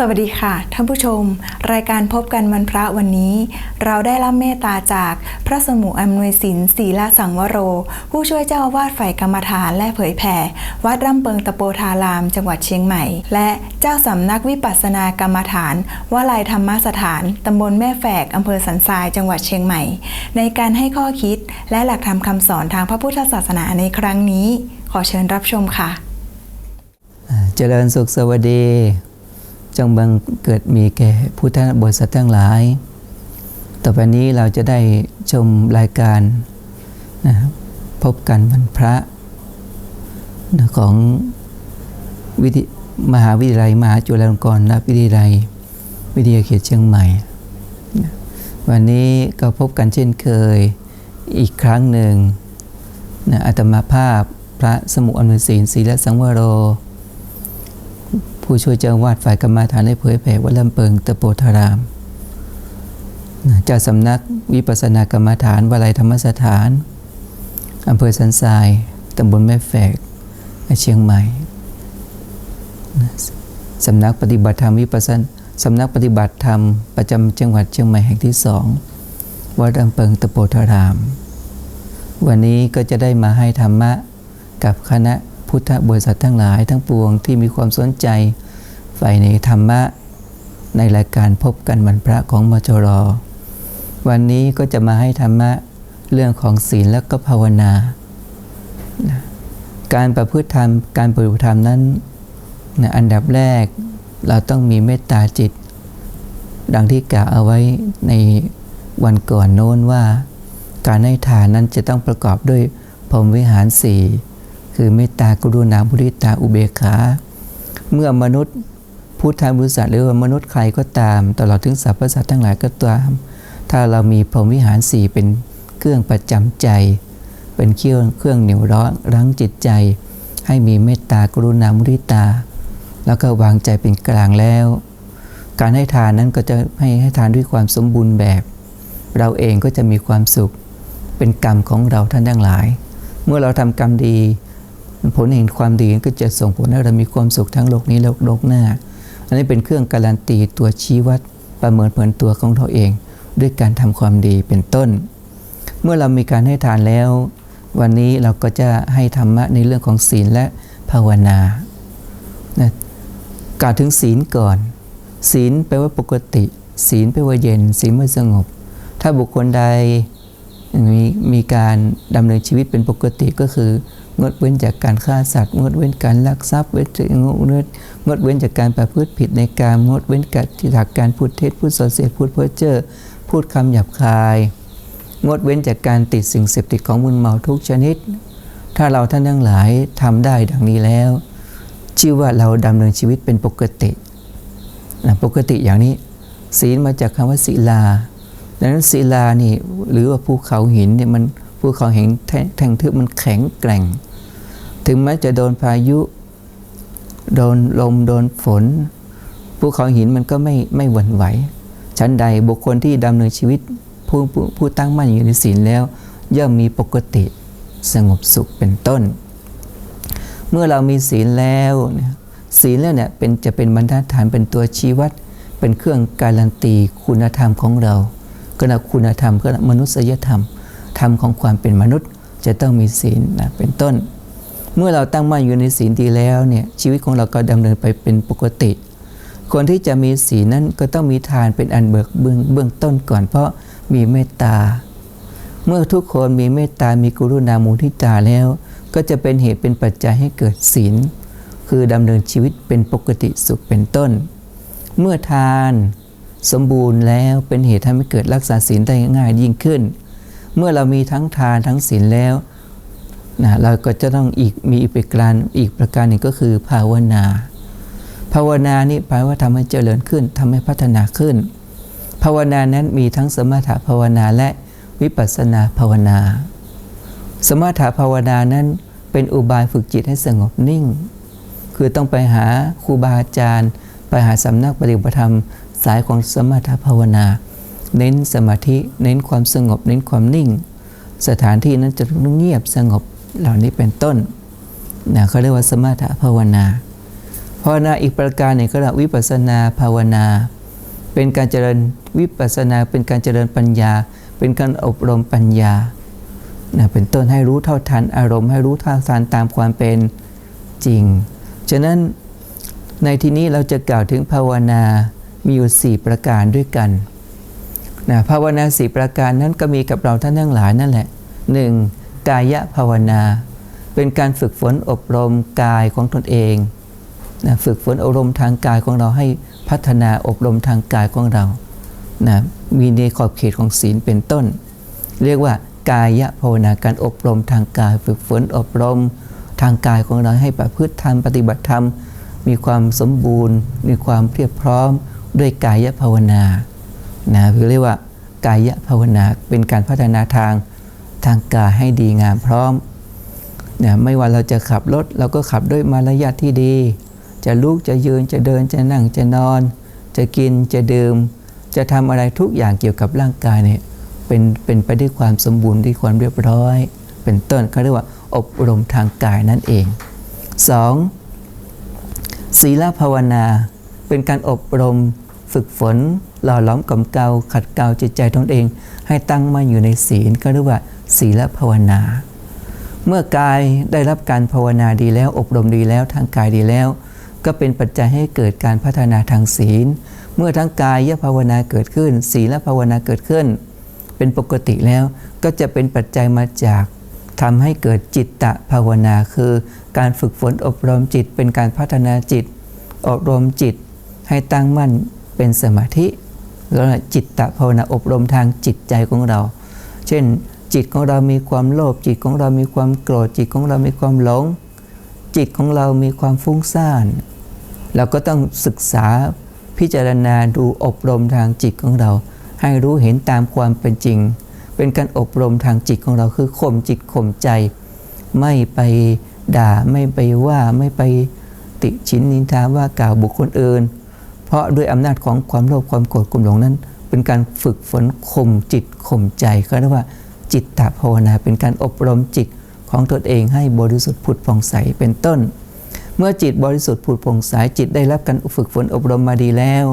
สวัสดีค่ะ ท่านผู้ชม รายการพบกันวันพระวันนี้ เราได้รับเมตตาจากพระสมุอำนวยสินศีลสังวโร ผู้ช่วยเจ้าอาวาสฝ่ายกรรมฐานและเผยแผ่ วัดร่ำเปิงตะโปธาราม จังหวัดเชียงใหม่ และเจ้าสำนักวิปัสสนากรรมฐานวลัยธรรมสถานตำบลแม่แฝกอำเภอสันทรายจังหวัดเชียงใหม่ ในการให้ข้อคิดและหลักธรรมคำสอนทางพระพุทธศาสนาในครั้งนี้ ขอเชิญรับชมค่ะ เจริญสุขสวัสดี จงบังเกิดมีแก่พุทธบริษัททั้งหลาย ต่อไปนี้เราจะได้ชมรายการนะครับพบกันวันพระนะของวิทมหาวิทยาลัยมหาจุฬาลงกรณวิทยาลัย วิทยาเขตเชียงใหม่นะวันนี้ก็พบกันเช่นเคยอีกครั้งหนึ่งนะอาตมาภาพพระสมุอนุศีนศีลสังวโร ผู้ช่วยเจ้าวาดฝ่ายกรรมาฐานได้เผยแผ่วัดลำเปิงตะโปธารามเจ้าสำนักวิปัสสนากรรมาฐานวลัยธรรมสถานอำเภอสันทรายตำบลแม่แฝกเชียงใหม่สำนักปฏิบัติธรรมวิปัสสนสำนักปฏิบัติธรรมประจำจังหวัดเชียงใหม่แห่งที่สองวัดลำเปิงตะโปธาราม วันนี้ก็จะได้มาให้ธรรมะกับคณะ พุทธบริษัททั้งหลายทั้งปวงที่มีความสนใจใฝ่ในธรรมะ ในรายการพบกันวันพระของมจร วันนี้ก็จะมาให้ธรรมะเรื่องของศีลและก็ภาวนา การประพฤติธรรม การปฏิบัติธรรมนั้นนะอันดับแรกเราต้องมีเมตตาจิต ดังที่กล่าวเอาไว้ในวันก่อนโน้นว่า การให้ทานนั้นจะต้องประกอบด้วยพรหมวิหารสี่ คือเมตตากรุณามุทิตาอุเบกขา เมื่อมนุษย์พุทธบริษัทหรือว่ามนุษย์ใครก็ตาม ตลอดถึงสรรพสัตว์ทั้งหลายก็ตาม ถ้าเรามีพรหมวิหารสี่เป็นเครื่องประจำใจ เป็นเครื่องเครื่องเหนี่ยวรั้งรั้งจิตใจ ให้มีเมตตากรุณามุทิตา แล้วก็วางใจเป็นกลางแล้ว การให้ทานนั้นก็จะให้ให้ทานด้วยความสมบูรณ์แบบ เราเองก็จะมีความสุขเป็นกรรมของเราท่านทั้งหลาย เมื่อเราทำกรรมดี ผลแห่งความดีก็จะส่งผลให้เรามีความสุขทั้งโลกนี้และโลกหน้า อันนี้เป็นเครื่องการันตีตัวชี้วัดประเมินผลตัวของเราเอง ด้วยการทำความดีเป็นต้น เมื่อเรามีการให้ทานแล้ว วันนี้เราก็จะให้ธรรมะในเรื่องของศีลและภาวนานะกล่าวถึงศีลก่อน ศีลแปลว่าปกติ ศีลแปลว่าเย็น ศีลว่าสงบ ถ้าบุคคลใด มีมีการดำเนินชีวิตเป็นปกติก็คืองดเว้นจากการฆ่าสัตว์ งดเว้นการลักทรัพย์เว้นงดเว้นงดเว้นจากการประพฤติผิดในการงดเว้นจากการพูดเท็จพูดส่อเสียดพูดเพ้อเจ้อพูดคำหยาบคาย งดเว้นจากการติดสิ่งเสพติดของมึนเมาทุกชนิด ถ้าเราท่านทั้งหลายทำได้ดังนี้แล้ว ชื่อว่าเราดำเนินชีวิตเป็นปกตินะปกติอย่างนี้ ศีลมาจากคำว่าศีลา ดังนั้นศิลานี่หรือว่าภูเขาหินเนี่ยมันภูเขาหินแท่งทึบมันแข็งแกร่ง ถึงแม้จะโดนพายุโดนลมโดนฝนภูเขาหินมันก็ไม่ไม่หวั่นไหว ชั้นใดบุคคลที่ดำเนินชีวิตผู้ผู้ผู้ตั้งมั่นอยู่ในศีลแล้ว ย่อมมีปกติสงบสุขเป็นต้น เมื่อเรามีศีลแล้วเนี่ยศีลแล้วเนี่ยเป็นจะเป็นบรรทัดฐานเป็นตัวชี้วัด เป็นเครื่องการันตีคุณธรรมของเรา ก็นะคุณธรรมก็มนุษยธรรม ธรรมของความเป็นมนุษย์จะต้องมีศีลนะเป็นต้น เมื่อเราตั้งมั่นอยู่ในศีลดีแล้วเนี่ยชีวิตของเราก็ดำเนินไปเป็นปกติ คนที่จะมีศีลนั้นก็ต้องมีทานเป็นอันเบิกเบื้องเบื้องต้นก่อน เพราะมีเมตตา เมื่อทุกคนมีเมตตา มีกรุณามุทิตาแล้ว ก็จะเป็นเหตุเป็นปัจจัยให้เกิดศีล คือดำเนินชีวิตเป็นปกติสุขเป็นต้น เมื่อทาน สมบูรณ์แล้วเป็นเหตุทำให้เกิดรักษาศีลได้ง่ายยิ่งขึ้น เมื่อเรามีทั้งทานทั้งศีลแล้วนะเราก็จะต้องอีกมีอีกประการอีกประการหนึ่งก็คือภาวนา ภาวนานี่แปลว่าทำให้เจริญขึ้นทำให้พัฒนาขึ้น ภาวนานั้นมีทั้งสมถภาวนาและวิปัสสนาภาวนา สมถภาวนานั้นเป็นอุบายฝึกจิตให้สงบนิ่ง คือต้องไปหาครูบาอาจารย์ ไปหาสำนักปฏิบัติธรรม สายของสมถภาวนา เน้นสมาธิ เน้นความสงบ เน้นความนิ่ง สถานที่นั้นจะต้องเงียบสงบเหล่านี้เป็นต้นนะเขาเรียกว่าสมถภาวนาภาวนาอีกประการหนึ่งก็เรียกวิปัสนาภาวนา เป็นการเจริญวิปัสสนาเป็นการเจริญปัญญา เป็นการอบรมปัญญานะเป็นต้นให้รู้เท่าทันอารมณ์ให้รู้เท่าทันตามความเป็นจริง ฉะนั้นในที่นี้เราจะกล่าวถึงภาวนา มีอยู่ 4 ประการด้วยกันนะภาวนาสี่ประการนั้นก็มีกับเราท่านทั้งหลายนั่นแหละ 1. กายภาวนา เป็นการฝึกฝนอบรมกายของตนเองนะฝึกฝนอบรมทางกายของเราให้พัฒนาอบรมทางกายของเรานะมีในขอบเขตของศีลเป็นต้น เรียกว่ากายภาวนาการอบรมทางกาย ฝึกฝนอบรมทางกายของเราให้ประพฤติธรรมปฏิบัติธรรม มีความสมบูรณ์ มีความเพียบพร้อม ด้วยกายภาวนานะคือเรียกว่ากายภาวนาเป็นการพัฒนาทางทางกายให้ดีงามพร้อมนี่ยไม่ว่าเราจะขับรถเราก็ขับด้วยมารยาทที่ดี จะลุกจะยืนจะเดินจะนั่งจะนอน จะกินจะดื่ม จะทำอะไรทุกอย่างเกี่ยวกับร่างกายเนี่ยเป็นเป็นไปด้วยความสมบูรณ์ด้วยความเรียบร้อย เป็นต้นเขาเรียกว่าอบรมทางกายนั่นเอง 2. ศีลภาวนาเป็นการอบรม ฝึกฝนหล่อหล้อมกำเกาขัดเกลาจิตใจตนเอง ให้ตั้งมั่นอยู่ในศีลก็เรียกว่า ศีลภาวนา เมื่อกายได้รับการภาวนาดีแล้ว อบรมดีแล้วทางกายดีแล้ว ก็เป็นปัจจัยให้เกิดการพัฒนาทางศีล เมื่อทั้งกายยภาวนาเกิดขึ้น ศีลภาวนาเกิดขึ้น เป็นปกติแล้วก็จะเป็นปัจจัยมาจากทำให้เกิดจิตตะภาวนาคือ การฝึกฝนอบรมจิตเป็นการพัฒนาจิต อบรมจิตให้ตั้งมั่น เป็นสมาธิ แล้วจิตตภาวนาอบรมทางจิตใจของเรา เช่น จิตของเรามีความโลภจิตของเรามีความโกรธจิตของเรามีความหลง จิตของเรามีความฟุ้งซ่านเราก็ต้องศึกษาพิจารณาดูอบรมทางจิตของเรา ให้รู้เห็นตามความเป็นจริง เป็นการอบรมทางจิตของเราคือข่มจิตข่มใจ ไม่ไปด่าไม่ไปว่าไม่ไปติชินนินทาว่ากล่าวบุคคลอื่น เพราะด้วยอำนาจของความโลภความโกรธความหลงนั้น เป็นการฝึกฝนข่มจิตข่มใจก็เรียกว่าจิตตภาวนา เป็นการอบรมจิตของตนเองให้บริสุทธิ์ผุดผ่องใสเป็นต้น เมื่อจิตบริสุทธิ์ผุดผ่องใสจิตได้รับการฝึกฝนอบรมมาดีแล้ว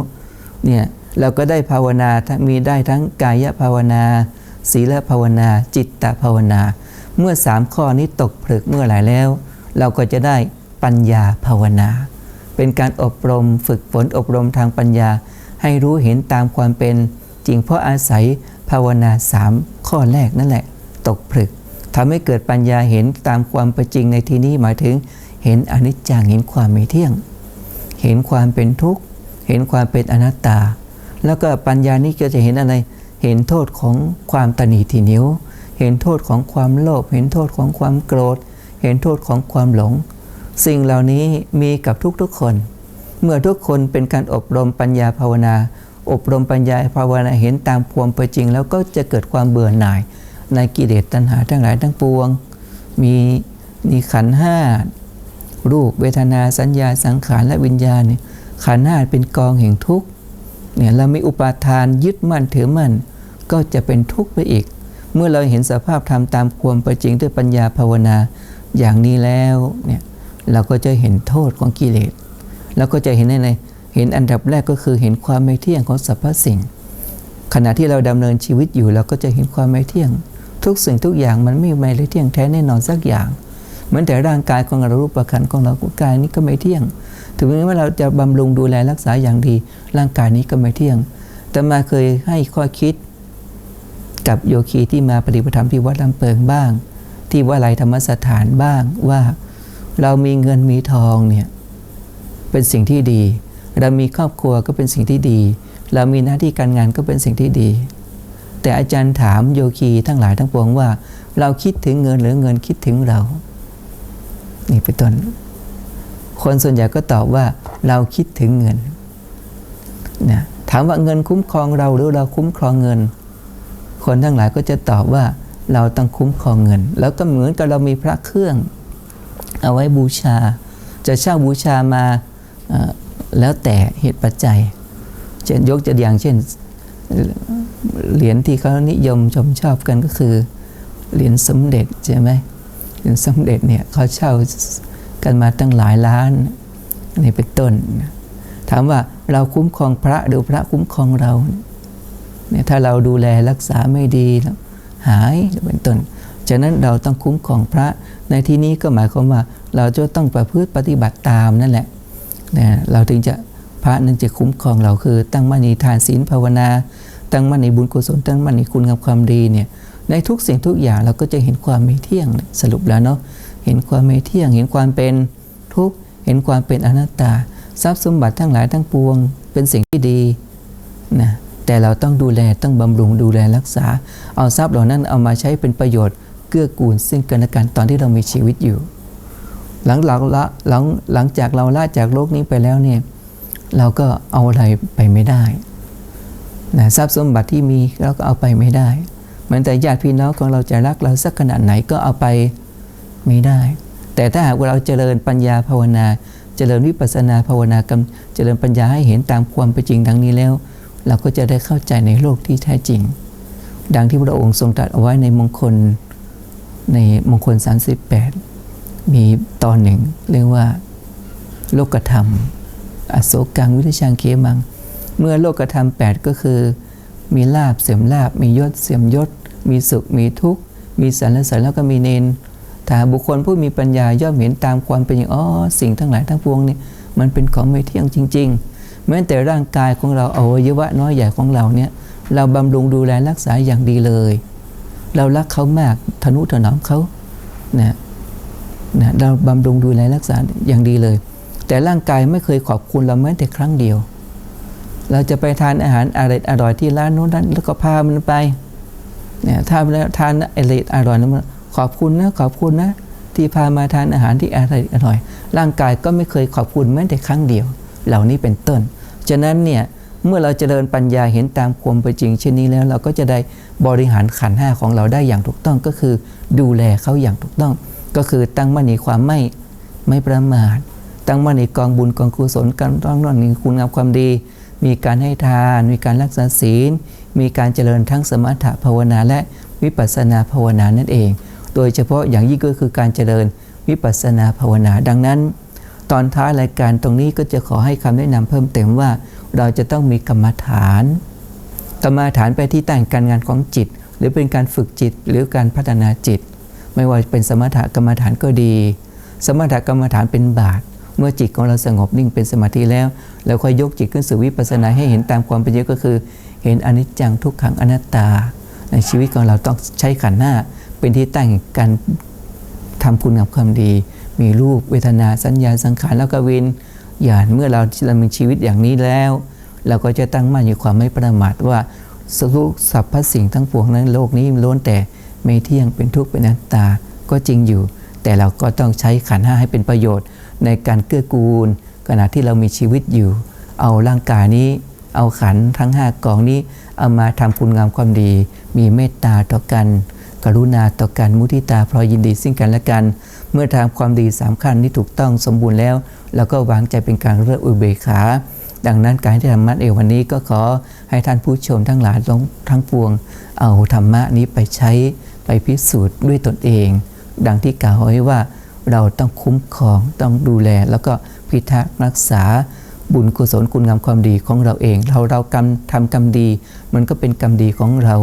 เนี่ยเราก็ได้ภาวนาทั้งมีได้ทั้งกายภาวนา ศีลภาวนา จิตตภาวนา เมื่อสามข้อนี้ตกผลึกเมื่อไหร่แล้ว เราก็จะได้ปัญญาภาวนา เป็นการอบรมฝึกฝนอบรมทางปัญญา ให้รู้เห็นตามความเป็นจริงเพราะอาศัยภาวนาสามข้อแรกนั่นแหละ ตกผลึกทำให้เกิดปัญญาเห็นตามความเป็นจริงในที่นี้หมายถึง เห็นอนิจจังเห็นความไม่เที่ยง เห็นความเป็นทุกข์ เห็นความเป็นอนัตตา แล้วก็ปัญญานี้ก็จะเห็นอะไร เห็นโทษของความตนีทีนิ้วเห็นโทษของความโลภเห็นโทษของความโกรธ เห็นโทษของความหลง สิ่งเหล่านี้มีกับทุกๆคน เมื่อทุกคนเป็นการอบรมปัญญาภาวนา อบรมปัญญาภาวนาเห็นตามความเป็นจริง แล้วก็จะเกิดความเบื่อหน่าย ในกิเลสตัณหาทั้งหลายทั้งปวง มีมีขันห้ารูปเวทนาสัญญาสังขารและวิญญาณเนี่ยขันห้าเป็นกองแห่งทุกข์เนี่ยเรามีอุปาทานยึดมั่นถือมั่น ก็จะเป็นทุกข์ไปอีก เมื่อเราเห็นสภาพธรรมตามความเป็นจริงด้วยปัญญาภาวนาอย่างนี้แล้วเนี่ย เราก็จะเห็นโทษของกิเลสแล้วก็จะเห็นอะไรเห็นอันดับแรกก็คือเห็นความไม่เที่ยงของสรรพสิ่ง ขณะที่เราดำเนินชีวิตอยู่เราก็จะเห็นความไม่เที่ยง ทุกสิ่งทุกอย่างมันไม่ไม่เที่ยงแท้แน่นอนสักอย่าง เหมือนแต่ร่างกายของเรารูปประคันของเรากายนี้ก็ไม่เที่ยง ถึงแม้ว่าเราจะบำรุงดูแลรักษาอย่างดี ร่างกายนี้ก็ไม่เที่ยง แต่มาเคยให้ข้อคิดกับโยคีที่มาปฏิบัติธรรมที่วัดลำเปิงบ้าง ที่วัดไหลธรรมสถานบ้างว่า เรามีเงินมีทองเนี่ยเป็นสิ่งที่ดี เรามีครอบครัวก็เป็นสิ่งที่ดี เรามีหน้าที่การงานก็เป็นสิ่งที่ดี แต่อาจารย์ถามโยคีทั้งหลายทั้งปวงว่า เราคิดถึงเงินหรือเงินคิดถึงเรา นี่เป็นต้นคนส่วนใหญ่ก็ตอบว่าเราคิดถึงเงินนะถามว่าเงินคุ้มครองเราหรือเราคุ้มครองเงิน คนทั้งหลายก็จะตอบว่าเราต้องคุ้มครองเงิน แล้วก็เหมือนกับเรามีพระเครื่อง เอาไว้บูชา จะเช่าบูชามาแล้วแต่เหตุปัจจัย เช่นยกตัวอย่างเช่นเหรียญที่เขานิยมชมชอบกันก็คือเหรียญสมเด็จใช่ไหมเหรียญสมเด็จเนี่ยเขาเช่ากันมาตั้งหลายล้านนี่เป็นต้น ถามว่าเราคุ้มครองพระหรือพระคุ้มครองเราเนี่ยถ้าเราดูแลรักษาไม่ดีหายเป็นต้น ฉะนั้นเราต้องคุ้มครองพระ ในที่นี้ก็หมายความว่าเราจะต้องประพฤติปฏิบัติตามนั่นแหละนะเราถึงจะพระนั้นจะคุ้มครองเราคือ ตั้งมั่นในทานศีลภาวนา ตั้งมั่นในบุญกุศลตั้งมั่นในคุณงามความดีเนี่ยในทุกสิ่งทุกอย่างเราก็จะเห็นความไม่เที่ยงสรุปแล้วเนาะเห็นความไม่เที่ยง เห็นความเป็นทุกข์เห็นความเป็นอนัตตา ทรัพย์สมบัติทั้งหลายทั้งปวง เป็นสิ่งที่ดีนะแต่เราต้องดูแลต้องบำรุงดูแลรักษา เอาทรัพย์เหล่านั้นเอามาใช้เป็นประโยชน์ เกื้อกูลซึ่งกันและกันตอนที่เรามีชีวิตอยู่ หลังเราละหลังหลังจากเราละจากโลกนี้ไปแล้วเนี่ยเราก็เอาอะไรไปไม่ได้นะทรัพย์สมบัติที่มีเราก็เอาไปไม่ได้เหมือนแต่ญาติพี่น้องของเราจะรักเราสักขนาดไหนก็เอาไปไม่ได้ แต่ถ้าหากเราเจริญปัญญาภาวนา เจริญวิปัสสนาภาวนากรรมเจริญปัญญาให้เห็นตามความเป็นจริงดังนี้แล้ว เราก็จะได้เข้าใจในโลกที่แท้จริง ดังที่พระองค์ทรงตรัสเอาไว้ในมงคล ในมงคล 38 มีตอนหนึ่ง เรียกว่าโลกธรรม อโศกังวิทชังเคมัง เมื่อโลกธรรม 8 ก็คือ มีลาบเสื่อมลาบ มียศเสื่อมยศ มีสุข มีทุกข์ มีสรรเสริญแล้วก็มีเนนถ้าบุคคลผู้มีปัญญาย่อมเห็นตามความเป็นอย่างอ๋อสิ่งทั้งหลายทั้งปวงนี่มันเป็นของไม่เที่ยงจริง ๆ แม้แต่ร่างกายของเราอวัยวะน้อยใหญ่ของเราเนี่ยเราบำรุงดูแลรักษาอย่างดีเลย เรารักเขามากทนุถนอมเขานะนะเราบำรุงดูแลรักษาอย่างดีเลย แต่ร่างกายไม่เคยขอบคุณเราแม้แต่ครั้งเดียว เราจะไปทานอาหารอร่อยอร่อยที่ร้านโน้นนั้นแล้วก็พามันไปเนี่ยถ้าแล้วทานอร่อยอร่อยนั้นขอบคุณนะขอบคุณนะ ที่พามาทานอาหารที่อร่อยอร่อย ร่างกายก็ไม่เคยขอบคุณแม้แต่ครั้งเดียว เหล่านี้เป็นต้น ฉะนั้นเนี่ย เมื่อเราเจริญปัญญาเห็นตามความเป็นจริง เช่นนี้แล้วเราก็จะได้บริหารขันห้าของเราได้อย่างถูกต้องก็คือ ดูแลเขาอย่างถูกต้อง ก็คือตั้งมั่นในความไม่ไม่ประมาทตั้งมั่นในกองบุญกองกุศลการตั้งมั่นในคุณงามความดี มีการให้ทาน มีการรักษาศีล มีการเจริญทั้งสมถะภาวนาและวิปัสสนาภาวนานั่นเอง โดยเฉพาะอย่างยิ่งก็คือการเจริญวิปัสสนาภาวนาดังนั้น ตอนท้ายรายการตรงนี้ก็จะขอให้คำแนะนำเพิ่มเติมว่า เราจะต้องมีกรรมฐาน กรรมฐานไปที่แตั้งการงานของจิต หรือเป็นการฝึกจิตหรือการพัฒนาจิต ไม่ว่าเป็นสมถกรรมฐานก็ดี สมถกรรมฐานเป็นบาตเมื่อจิตของเราสงบนิ่งเป็นสมาธิแล้วเราค่อยยกจิตขึ้นสู่วิปัสสนาให้เห็นตามความเป็นจริงก็คือ เห็นอนิจจังทุกขังอนัตตา ในชีวิตของเราต้องใช้ขันธ์หน้าเป็นที่ตั้งแห่งการทำคุณงามความดี มีรูปเวทนาสัญญาสังขารแล้วก็วิน ญาณเมื่อเราดำเนินชีวิตอย่างนี้แล้ว เราก็จะตั้งมั่นอยู่ความไม่ประมาทว่าสรุปสรรพสิ่งทั้งปวงนั้นโลกนี้ล้วนแต่ไม่เที่ยงเป็นทุกข์เป็นอนัตตาก็จริงอยู่ แต่เราก็ต้องใช้ขันห้าให้เป็นประโยชน์ ในการเกื้อกูล ขณะที่เรามีชีวิตอยู่ เอาร่างกายนี้ เอาขันทั้งห้ากองนี้ เอามาทำคุณงามความดี มีเมตตาต่อกัน กรุณาต่อกันมุทิตาพลอยยินดีซึ่งกันและกัน เมื่อทำความดีสามขั้นนี้ถูกต้องสมบูรณ์แล้วเราก็วางใจเป็นกลางเรื่องอุเบกขา ดังนั้นการที่ธรรมะเอวันนี้ก็ขอให้ท่านผู้ชมทั้งหลายทั้งปวง เอาธรรมะนี้ไปใช้ไปพิสูจน์ด้วยตนเอง ดังที่กล่าวไว้ว่าเราต้องคุ้มครองต้องดูแล แล้วก็พิทักษ์รักษาบุญกุศลคุณงามความดีของเราเอง เราเรากรรมทำกรรมดี มันก็เป็นกรรมดีของเรา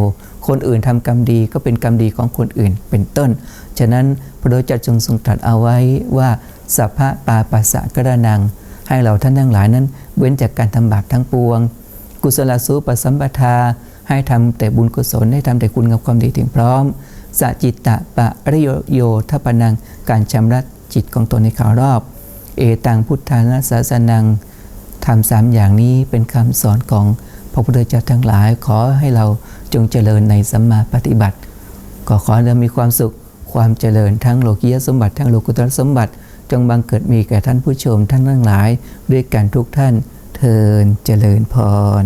คนอื่นทำกรรมดีก็เป็นกรรมดีของคนอื่นเป็นต้น ฉะนั้นพระโดยจะทรงทรงตรัสเอาไว้ว่าสัพพะปาปัสสะกระนัง ให้เราท่านทั้งหลายนั้น เว้นจากการทำบาปทั้งปวง กุศลสูปสัมปทา ให้ทำแต่บุญกุศลให้ทำแต่คุณงามความดีถึงพร้อมสจิตตะปะริโยโยทปนังการชำระจิตของตนในข่าวรอบ เอตังพุทธานาสาสนังทำสามอย่างนี้เป็นคำสอนของพระพุทธเจ้าทั้งหลายขอให้เรา จงเจริญในสัมมาปฏิบัติ ก็ขอให้เรามีความสุขความเจริญทั้งโลกียสมบัติทั้งโลกุตตรสมบัติ จงบังเกิดมีแก่ท่านผู้ชมท่านทั้งหลาย ด้วยกันทุกท่านเทินเจริญพร